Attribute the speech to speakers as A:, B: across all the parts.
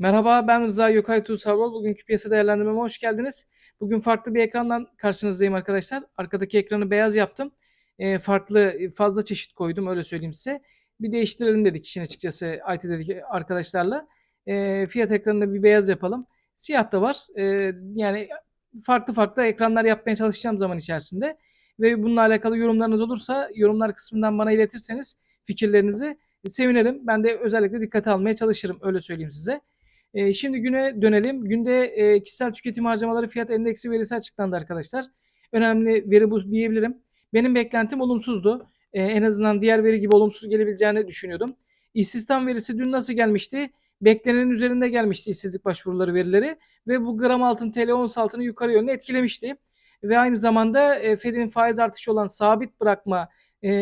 A: Merhaba, ben Rıza Gökay Tuğsavrol. Bugünkü piyasa değerlendirmeme hoş geldiniz. Bugün farklı bir ekrandan karşınızdayım arkadaşlar. Arkadaki ekranı beyaz yaptım. Eee, farklı, fazla çeşit koydum öyle söyleyeyim size. Bir değiştirelim dedik işin açıkçası IT'deki arkadaşlarla. Eee, fiyat ekranını bir beyaz yapalım. Siyah da var. Eee, yani farklı farklı ekranlar yapmaya çalışacağım zaman içerisinde. Ve bununla alakalı yorumlarınız olursa yorumlar kısmından bana iletirseniz fikirlerinizi sevinirim. Ben de özellikle dikkate almaya çalışırım öyle söyleyeyim size. Eee, şimdi güne dönelim. Günde, eee, kişisel tüketim harcamaları fiyat endeksi verisi açıklandı arkadaşlar. Önemli veri bu diyebilirim. Benim beklentim olumsuzdu. Eee, en azından diğer veri gibi olumsuz gelebileceğini düşünüyordum. İstihdam verisi dün nasıl gelmişti? Beklenenin üzerinde gelmişti işsizlik başvuruları verileri ve bu gram altın TL ons altını yukarı yönlü etkilemişti. Ve aynı zamanda e, Fed'in faiz artışı olan sabit bırakma e,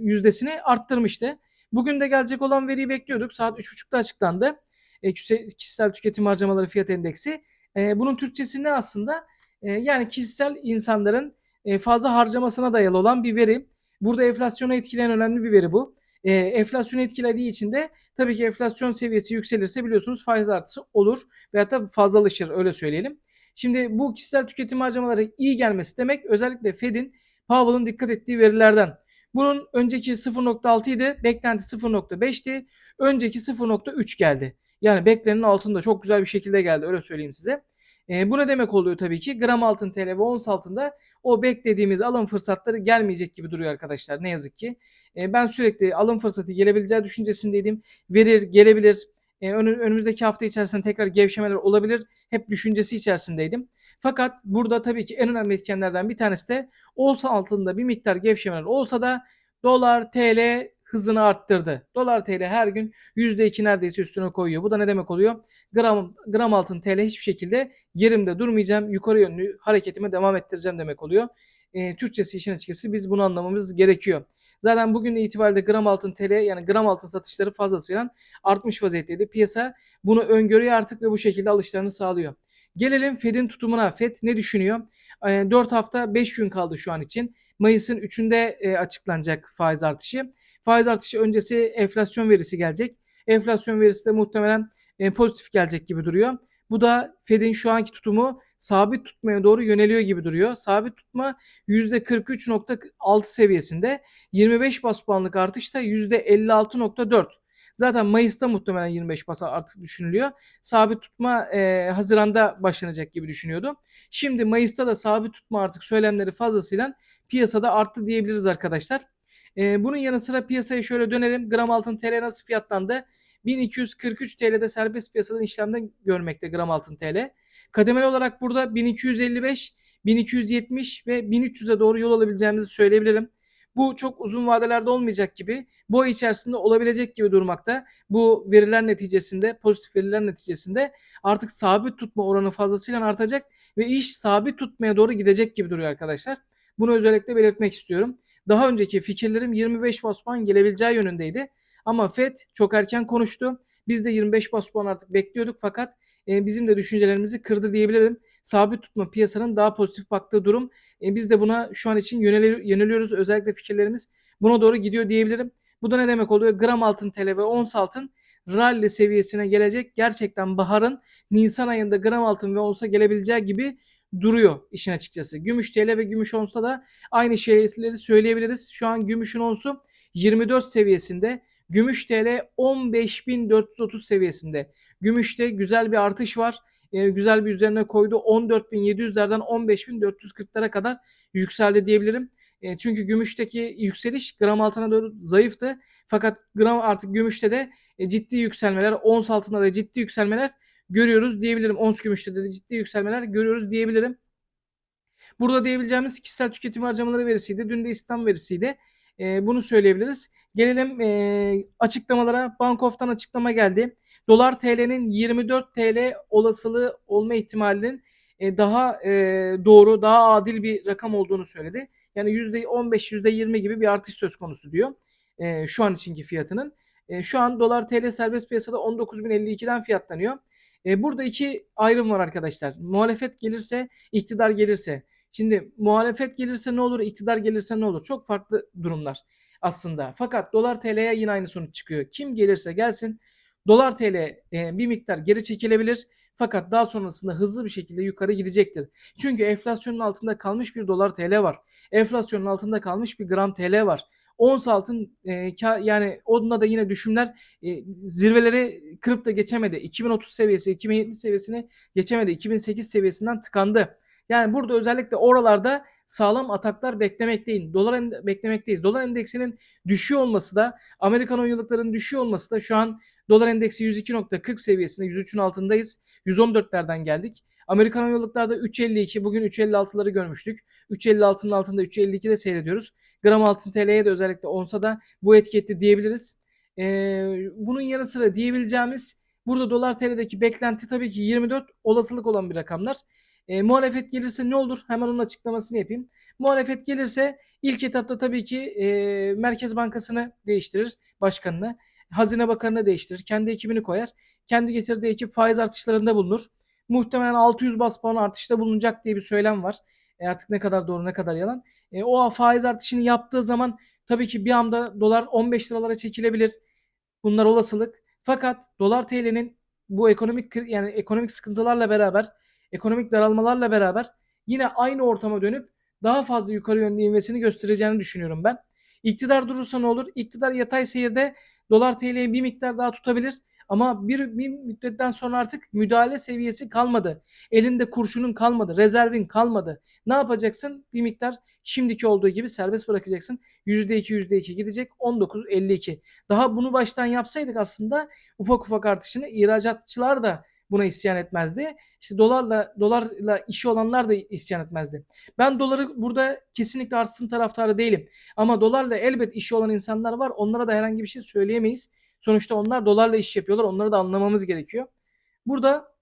A: yüzdesini arttırmıştı. Bugün de gelecek olan veriyi bekliyorduk. Saat 3.30'da açıklandı e, kişisel tüketim harcamaları fiyat endeksi. E, bunun Türkçesi ne aslında? E, yani kişisel insanların e, fazla harcamasına dayalı olan bir veri. Burada enflasyonu etkileyen önemli bir veri bu. E, enflasyonu etkilediği için de tabii ki enflasyon seviyesi yükselirse biliyorsunuz faiz artısı olur veyahut da fazlalaşır öyle söyleyelim. Şimdi bu kişisel tüketim harcamaları iyi gelmesi demek özellikle Fed'in Powell'ın dikkat ettiği verilerden. Bunun önceki 0.6 idi, beklenti 0.5'ti. Önceki 0.3 geldi. Yani beklenenin altında çok güzel bir şekilde geldi öyle söyleyeyim size. E, bu ne demek oluyor tabii ki? Gram altın TL ve ons altında o beklediğimiz alım fırsatları gelmeyecek gibi duruyor arkadaşlar ne yazık ki. E, ben sürekli alım fırsatı gelebileceği düşüncesindeydim. Verir, gelebilir. E, önümüzdeki hafta içerisinde tekrar gevşemeler olabilir. Hep düşüncesi içerisindeydim. Fakat burada tabii ki en önemli etkenlerden bir tanesi de olsa altında bir miktar gevşemeler olsa da dolar, TL hızını arttırdı. Dolar TL her gün %2 neredeyse üstüne koyuyor. Bu da ne demek oluyor? Gram, gram altın TL hiçbir şekilde yerimde durmayacağım. Yukarı yönlü hareketime devam ettireceğim demek oluyor. E, Türkçesi işin açıkçası biz bunu anlamamız gerekiyor. Zaten bugün itibariyle gram altın TL yani gram altın satışları fazlasıyla artmış vaziyetteydi. Piyasa bunu öngörüyor artık ve bu şekilde alışlarını sağlıyor. Gelelim Fed'in tutumuna. Fed ne düşünüyor? 4 hafta 5 gün kaldı şu an için. Mayıs'ın 3'ünde açıklanacak faiz artışı. Faiz artışı öncesi enflasyon verisi gelecek. Enflasyon verisi de muhtemelen e, pozitif gelecek gibi duruyor. Bu da Fed'in şu anki tutumu sabit tutmaya doğru yöneliyor gibi duruyor. Sabit tutma %43.6 seviyesinde. 25 bas puanlık artış da %56.4. Zaten Mayıs'ta muhtemelen 25 basa artık düşünülüyor. Sabit tutma e, Haziran'da başlanacak gibi düşünüyordu. Şimdi Mayıs'ta da sabit tutma artık söylemleri fazlasıyla piyasada arttı diyebiliriz arkadaşlar. E, bunun yanı sıra piyasaya şöyle dönelim. Gram altın TL nasıl fiyatlandı? 1243 TL'de serbest piyasadan işlemde görmekte gram altın TL. Kademeli olarak burada 1255, 1270 ve 1300'e doğru yol alabileceğimizi söyleyebilirim. Bu çok uzun vadelerde olmayacak gibi, bu ay içerisinde olabilecek gibi durmakta. Bu veriler neticesinde, pozitif veriler neticesinde artık sabit tutma oranı fazlasıyla artacak ve iş sabit tutmaya doğru gidecek gibi duruyor arkadaşlar. Bunu özellikle belirtmek istiyorum. Daha önceki fikirlerim 25 bas puan gelebileceği yönündeydi. Ama FED çok erken konuştu. Biz de 25 bas puan artık bekliyorduk fakat e, bizim de düşüncelerimizi kırdı diyebilirim. Sabit tutma piyasanın daha pozitif baktığı durum. E, biz de buna şu an için yöneliyoruz. Özellikle fikirlerimiz buna doğru gidiyor diyebilirim. Bu da ne demek oluyor? Gram altın TL ve ons altın rally seviyesine gelecek. Gerçekten baharın Nisan ayında gram altın ve onsa gelebileceği gibi duruyor işin açıkçası. Gümüş TL ve gümüş onsta da aynı şeyleri söyleyebiliriz. Şu an gümüşün onsu 24 seviyesinde. Gümüş TL 15.430 seviyesinde. Gümüşte güzel bir artış var. E, güzel bir üzerine koydu. 14.700'lerden 15.440'lara kadar yükseldi diyebilirim. E, çünkü gümüşteki yükseliş gram altına doğru zayıftı. Fakat gram artık gümüşte de e, ciddi yükselmeler, ons altında da ciddi yükselmeler görüyoruz diyebilirim. Ons gümüşte de ciddi yükselmeler görüyoruz diyebilirim. Burada diyebileceğimiz kişisel tüketim harcamaları verisiydi. Dün de İslam verisiydi. E, bunu söyleyebiliriz. Gelelim e, açıklamalara. Bank of'tan açıklama geldi. Dolar TL'nin 24 TL olasılığı olma ihtimalinin e, daha e, doğru, daha adil bir rakam olduğunu söyledi. Yani %15, %20 gibi bir artış söz konusu diyor. E, şu an içinki fiyatının. E, şu an dolar TL serbest piyasada 19.052'den fiyatlanıyor. E, burada iki ayrım var arkadaşlar. Muhalefet gelirse, iktidar gelirse. Şimdi muhalefet gelirse ne olur, iktidar gelirse ne olur? Çok farklı durumlar aslında. Fakat dolar TL'ye yine aynı sonuç çıkıyor. Kim gelirse gelsin Dolar TL e, bir miktar geri çekilebilir. Fakat daha sonrasında hızlı bir şekilde yukarı gidecektir. Çünkü enflasyonun altında kalmış bir dolar TL var. Enflasyonun altında kalmış bir gram TL var. Ons altın e, ka, yani onunla da yine düşümler e, zirveleri kırıp da geçemedi. 2030 seviyesi, 2070 seviyesini geçemedi. 2008 seviyesinden tıkandı. Yani burada özellikle oralarda sağlam ataklar beklemekteyiz. Dolar ende- beklemekteyiz. Dolar endeksinin düşüyor olması da Amerikan 10 yıllıkların düşüyor olması da şu an dolar endeksi 102.40 seviyesinde 103'ün altındayız. 114'lerden geldik. Amerikan 10 yıllıklarda 3.52 bugün 3.56'ları görmüştük. 3.56'nın altında 3.52'de seyrediyoruz. Gram altın TL'ye de özellikle onsa da bu etki etti diyebiliriz. Ee, bunun yanı sıra diyebileceğimiz burada dolar TL'deki beklenti tabii ki 24 olasılık olan bir rakamlar. E, muhalefet gelirse ne olur? Hemen onun açıklamasını yapayım. Muhalefet gelirse ilk etapta tabii ki e, Merkez Bankası'nı değiştirir, başkanını. Hazine Bakanı'nı değiştirir. Kendi ekibini koyar. Kendi getirdiği ekip faiz artışlarında bulunur. Muhtemelen 600 bas puan artışta bulunacak diye bir söylem var. E, artık ne kadar doğru ne kadar yalan. E, o faiz artışını yaptığı zaman tabii ki bir anda dolar 15 liralara çekilebilir. Bunlar olasılık. Fakat dolar TL'nin bu ekonomik yani ekonomik sıkıntılarla beraber ekonomik daralmalarla beraber yine aynı ortama dönüp daha fazla yukarı yönlü ivmesini göstereceğini düşünüyorum ben. İktidar durursa ne olur? İktidar yatay seyirde dolar TL'yi bir miktar daha tutabilir. Ama bir, bir müddetten sonra artık müdahale seviyesi kalmadı. Elinde kurşunun kalmadı. Rezervin kalmadı. Ne yapacaksın? Bir miktar şimdiki olduğu gibi serbest bırakacaksın. %2 %2 gidecek. 19.52. Daha bunu baştan yapsaydık aslında ufak ufak artışını ihracatçılar da buna isyan etmezdi. İşte dolarla dolarla işi olanlar da isyan etmezdi. Ben doları burada kesinlikle artsın taraftarı değilim. Ama dolarla elbet işi olan insanlar var. Onlara da herhangi bir şey söyleyemeyiz. Sonuçta onlar dolarla iş yapıyorlar. Onları da anlamamız gerekiyor. Burada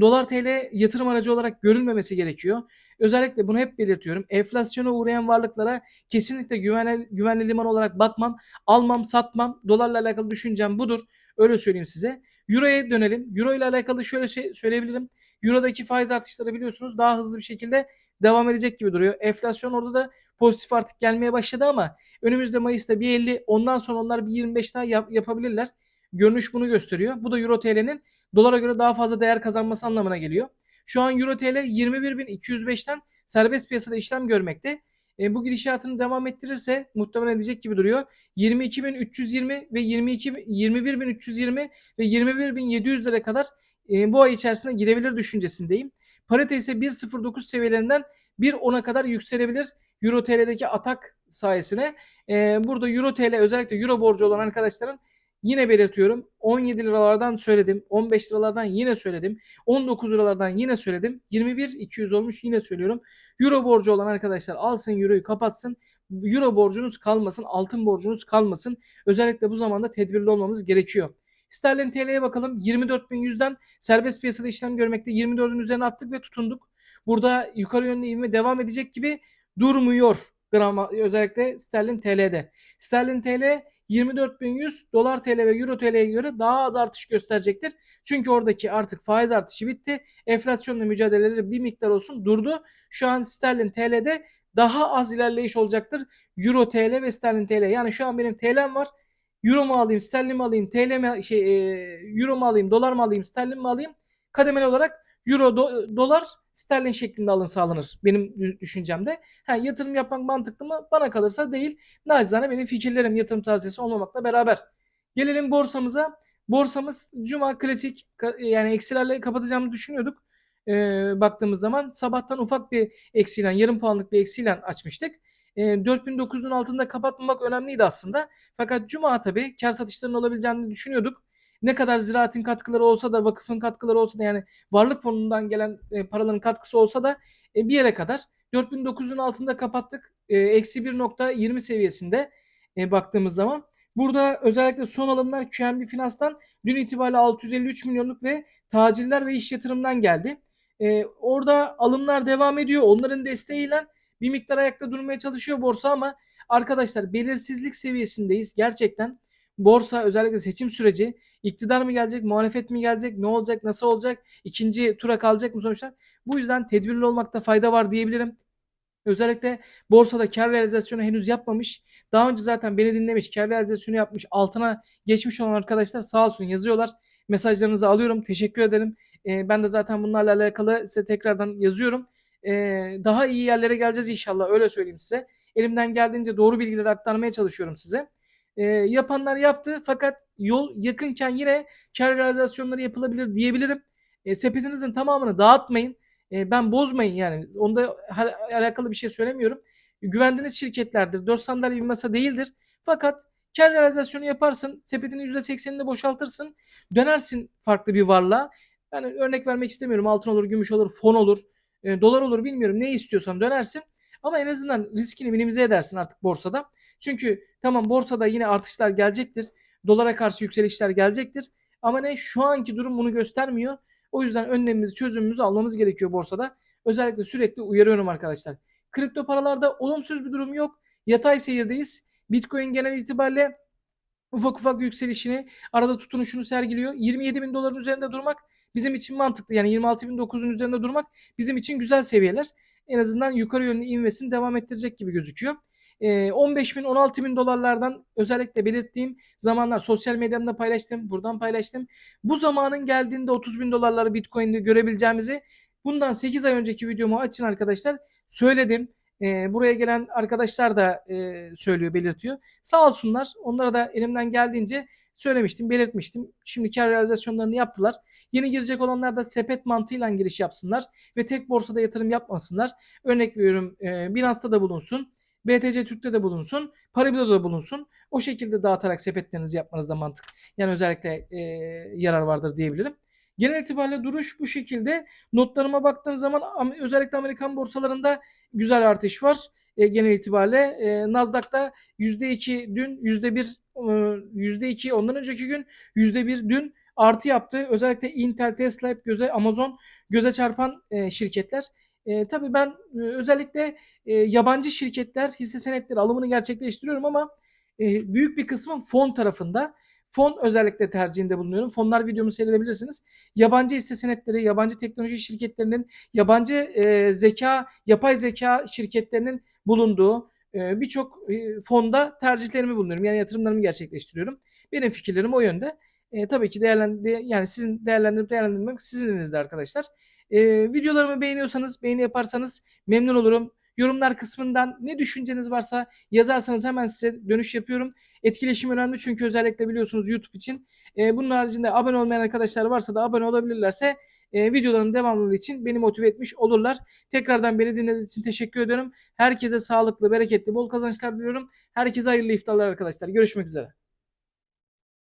A: dolar TL yatırım aracı olarak görülmemesi gerekiyor. Özellikle bunu hep belirtiyorum. Enflasyona uğrayan varlıklara kesinlikle güvenli, güvenli liman olarak bakmam. Almam, satmam. Dolarla alakalı düşüncem budur. Öyle söyleyeyim size. Euro'ya dönelim. Euro ile alakalı şöyle şey söyleyebilirim. Euro'daki faiz artışları biliyorsunuz daha hızlı bir şekilde devam edecek gibi duruyor. Enflasyon orada da pozitif artık gelmeye başladı ama önümüzde Mayıs'ta bir 50 ondan sonra onlar bir 25 daha yap, yapabilirler. Görünüş bunu gösteriyor. Bu da Euro TL'nin dolara göre daha fazla değer kazanması anlamına geliyor. Şu an Euro TL 21.205'ten serbest piyasada işlem görmekte. E, bu gidişatını devam ettirirse muhtemelen edecek gibi duruyor. 22.320 ve 22 21.320 ve 21.700 lira kadar e, bu ay içerisinde gidebilir düşüncesindeyim. Parite ise 1.09 seviyelerinden 1.10'a kadar yükselebilir. Euro TL'deki atak sayesine. E, burada Euro TL özellikle Euro borcu olan arkadaşların Yine belirtiyorum 17 liralardan söyledim. 15 liralardan yine söyledim. 19 liralardan yine söyledim. 21 200 olmuş yine söylüyorum. Euro borcu olan arkadaşlar alsın euroyu kapatsın. Euro borcunuz kalmasın. Altın borcunuz kalmasın. Özellikle bu zamanda tedbirli olmamız gerekiyor. Sterlin TL'ye bakalım. 24.100'den serbest piyasada işlem görmekte. 24'ün üzerine attık ve tutunduk. Burada yukarı yönlü ivme devam edecek gibi durmuyor. Özellikle sterlin TL'de. Sterlin TL 24.100 dolar TL ve euro TL'ye göre daha az artış gösterecektir. Çünkü oradaki artık faiz artışı bitti. Enflasyonla mücadeleleri bir miktar olsun durdu. Şu an sterlin TL'de daha az ilerleyiş olacaktır. Euro TL ve sterlin TL. Yani şu an benim TL'm var. Euro mu alayım, sterlin mi alayım, TL mi şey e, euro mu alayım, dolar mı alayım, sterlin mi alayım? Kademeli olarak euro, do, dolar, sterlin şeklinde alım sağlanır benim düşüncemde. Ha, yatırım yapmak mantıklı mı? Bana kalırsa değil. Nacizane benim fikirlerim yatırım tavsiyesi olmamakla beraber. Gelelim borsamıza. Borsamız Cuma klasik yani eksilerle kapatacağımı düşünüyorduk. Ee, baktığımız zaman sabahtan ufak bir eksilen yarım puanlık bir eksilen açmıştık. E, 4900'ün altında kapatmamak önemliydi aslında. Fakat Cuma tabii kar satışlarının olabileceğini düşünüyorduk ne kadar ziraatin katkıları olsa da vakıfın katkıları olsa da yani varlık fonundan gelen e, paraların katkısı olsa da e, bir yere kadar 4900'ün altında kapattık. E, eksi 1.20 seviyesinde e, baktığımız zaman. Burada özellikle son alımlar QNB Finans'tan dün itibariyle 653 milyonluk ve taciller ve iş yatırımdan geldi. E, orada alımlar devam ediyor. Onların desteğiyle bir miktar ayakta durmaya çalışıyor borsa ama arkadaşlar belirsizlik seviyesindeyiz. Gerçekten borsa özellikle seçim süreci iktidar mı gelecek, muhalefet mi gelecek, ne olacak, nasıl olacak, ikinci tura kalacak mı sonuçlar? Bu yüzden tedbirli olmakta fayda var diyebilirim. Özellikle borsada kar realizasyonu henüz yapmamış. Daha önce zaten beni dinlemiş, kar realizasyonu yapmış, altına geçmiş olan arkadaşlar sağ olsun yazıyorlar. Mesajlarınızı alıyorum. Teşekkür ederim. Ee, ben de zaten bunlarla alakalı size tekrardan yazıyorum. Ee, daha iyi yerlere geleceğiz inşallah öyle söyleyeyim size. Elimden geldiğince doğru bilgileri aktarmaya çalışıyorum size. Ee, yapanlar yaptı fakat yol yakınken yine kar realizasyonları yapılabilir diyebilirim. E, sepetinizin tamamını dağıtmayın. E, ben bozmayın yani. Onda alakalı bir şey söylemiyorum. Güvendiğiniz şirketlerdir. 4 sandalye bir masa değildir. Fakat kar realizasyonu yaparsın. Sepetinin %80'ini boşaltırsın. Dönersin farklı bir varlığa. Yani örnek vermek istemiyorum. Altın olur, gümüş olur, fon olur, e, dolar olur bilmiyorum. Ne istiyorsan dönersin. Ama en azından riskini minimize edersin artık borsada. Çünkü tamam borsada yine artışlar gelecektir. Dolara karşı yükselişler gelecektir. Ama ne şu anki durum bunu göstermiyor. O yüzden önlemimizi, çözümümüzü almamız gerekiyor borsada. Özellikle sürekli uyarıyorum arkadaşlar. Kripto paralarda olumsuz bir durum yok. Yatay seyirdeyiz. Bitcoin genel itibariyle ufak ufak yükselişini, arada tutunuşunu sergiliyor. 27 bin doların üzerinde durmak bizim için mantıklı. Yani 26 bin 9'un üzerinde durmak bizim için güzel seviyeler. En azından yukarı yönlü ivmesini devam ettirecek gibi gözüküyor. Ee, 15 bin 16 bin dolarlardan özellikle belirttiğim zamanlar sosyal medyamda paylaştım. Buradan paylaştım. Bu zamanın geldiğinde 30 bin dolarları Bitcoin'de görebileceğimizi bundan 8 ay önceki videomu açın arkadaşlar. Söyledim. Ee, buraya gelen arkadaşlar da e, söylüyor, belirtiyor. Sağ olsunlar. Onlara da elimden geldiğince söylemiştim, belirtmiştim. Şimdi kar realizasyonlarını yaptılar. Yeni girecek olanlar da sepet mantığıyla giriş yapsınlar ve tek borsada yatırım yapmasınlar. Örnek veriyorum e, Binance'da da bulunsun. BTC Türk'te de bulunsun. Paribu'da da bulunsun. O şekilde dağıtarak sepetlerinizi yapmanızda mantık. Yani özellikle e, yarar vardır diyebilirim. Genel itibariyle duruş bu şekilde. Notlarıma baktığım zaman Am- özellikle Amerikan borsalarında güzel artış var. E, genel itibariyle e, Nasdaq'ta %2 dün %1 e, %2 ondan önceki gün %1 dün artı yaptı. Özellikle Intel, Tesla hep göze Amazon göze çarpan e, şirketler. E, tabii ben e, özellikle e, yabancı şirketler hisse senetleri alımını gerçekleştiriyorum ama e, büyük bir kısmı fon tarafında. Fon özellikle tercihinde bulunuyorum. Fonlar videomu seyredebilirsiniz. Yabancı hisse senetleri, yabancı teknoloji şirketlerinin, yabancı e, zeka, yapay zeka şirketlerinin bulunduğu e, birçok e, fonda tercihlerimi bulunuyorum. Yani yatırımlarımı gerçekleştiriyorum. Benim fikirlerim o yönde. E, tabii ki değerlendi yani sizin değerlendirip değerlendirmek sizin elinizde arkadaşlar. E, videolarımı beğeniyorsanız, beğeni yaparsanız memnun olurum. Yorumlar kısmından ne düşünceniz varsa yazarsanız hemen size dönüş yapıyorum. Etkileşim önemli çünkü özellikle biliyorsunuz YouTube için. E, bunun haricinde abone olmayan arkadaşlar varsa da abone olabilirlerse e, videoların devamlılığı için beni motive etmiş olurlar. Tekrardan beni dinlediğiniz için teşekkür ediyorum. Herkese sağlıklı, bereketli, bol kazançlar diliyorum. Herkese hayırlı iftarlar arkadaşlar. Görüşmek üzere.